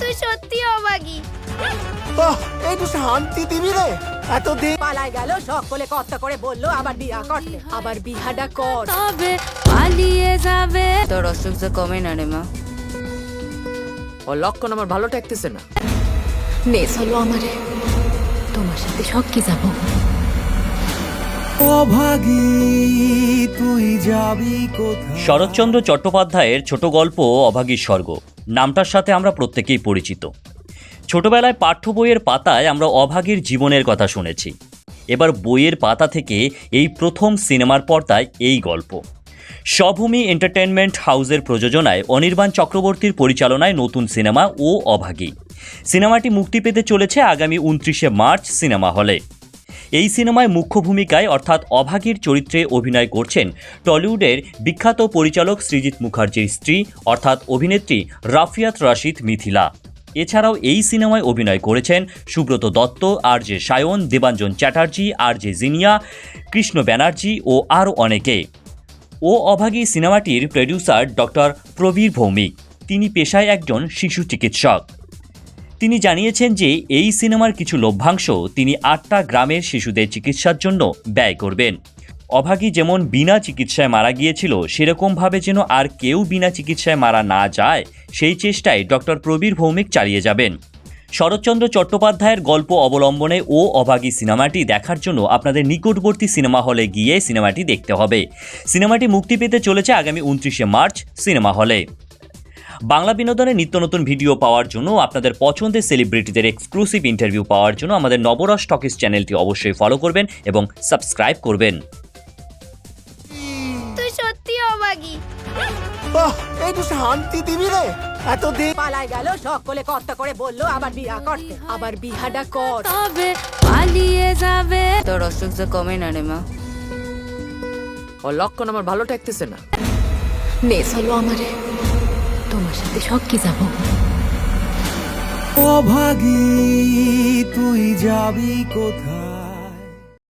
তুই সত্যি অবাগী। ওহ একটু শান্তি দিবি রে। এতদিন পালায় গেল সকলে কত করে বলল আবার বিয়া করতে। আবার বিহাটা কর। তবে পালিয়ে যাবে। তোর অসুখ যে কমে না রে মা। ওর লক্ষণ আমার ভালো ঠেকতেছে না। নেস হলো আমারে। তোমার সাথে সব কি যাব? অভাগী তুই যাবি শরৎচন্দ্র চট্টোপাধ্যায়ের ছোট গল্প অভাগীর স্বর্গ। নামটার সাথে আমরা প্রত্যেকেই পরিচিত। ছোটবেলায় পাঠ্য বইয়ের পাতায় আমরা অভাগীর জীবনের কথা শুনেছি। এবার বইয়ের পাতা থেকে এই প্রথম সিনেমার পর্দায় এই গল্প। স্বভূমি এন্টারটেনমেন্ট হাউসের প্রযোজনায় অনির্বাণ চক্রবর্তীর পরিচালনায় নতুন সিনেমা ও অভাগী। সিনেমাটি মুক্তি পেতে চলেছে আগামী উনত্রিশে মার্চ সিনেমা হলে। এই সিনেমায় মুখ্য ভূমিকায় অর্থাৎ অভাগীর চরিত্রে অভিনয় করছেন টলিউডের বিখ্যাত পরিচালক সৃজিত মুখার্জির স্ত্রী, অর্থাৎ অভিনেত্রী রাফিয়াত রাশিদ মিথিলা। এছাড়াও এই সিনেমায় অভিনয় করেছেন Subrata Datta R J Sayan, Debanjan Chatterjee R J Jinia, Krishna Banerjee ও আরও অনেকে। ও অভাগী সিনেমাটির প্রডিউসার ডক্টর প্রবীর ভৌমিক। তিনি পেশায় একজন শিশু চিকিৎসক। তিনি জানিয়েছেন যে এই সিনেমার কিছু লভ্যাংশ তিনি আটটা গ্রামের শিশুদের চিকিৎসার জন্য ব্যয় করবেন। অভাগী যেমন বিনা চিকিৎসায় মারা গিয়েছিল, সেরকমভাবে যেন আর কেউ বিনা চিকিৎসায় মারা না যায়, সেই চেষ্টায় ডক্টর প্রবীর ভৌমিক চালিয়ে যাবেন। শরৎচন্দ্র চট্টোপাধ্যায়ের গল্প অবলম্বনে ও অভাগী সিনেমাটি দেখার জন্য আপনাদের নিকটবর্তী সিনেমা হলে গিয়ে সিনেমাটি দেখতে হবে। সিনেমাটি মুক্তি পেতে চলেছে আগামী উনত্রিশে মার্চ সিনেমা হলে। বাংলা বিনোদনের নিত্য নতুন ভিডিও পাওয়ার জন্য আপনাদের পছন্দের সেলিব্রিটিদের এক্সক্লুসিভ ইন্টারভিউ পাওয়ার জন্য আমাদের নবরস টকিস চ্যানেলটি অবশ্যই ফলো করবেন এবং সাবস্ক্রাইব করবেন। তুই সত্যি অবাগী। ওহ একটু শান্তি দিবি রে। এতদিন পালায় গেল সকলে কত করে বলল আবার বিয়া করতে। আবার বিহাটা কর। তবে পালিয়ে যাবে। তোর অসুখ যে কমে না রে মা। ওর লক্ষণ আমার ভালো ঠেকতেছে না। নেস হলো আমারে। তোমার সাথে সব কি যাব। অভাগী তুই যাবি কোথায়?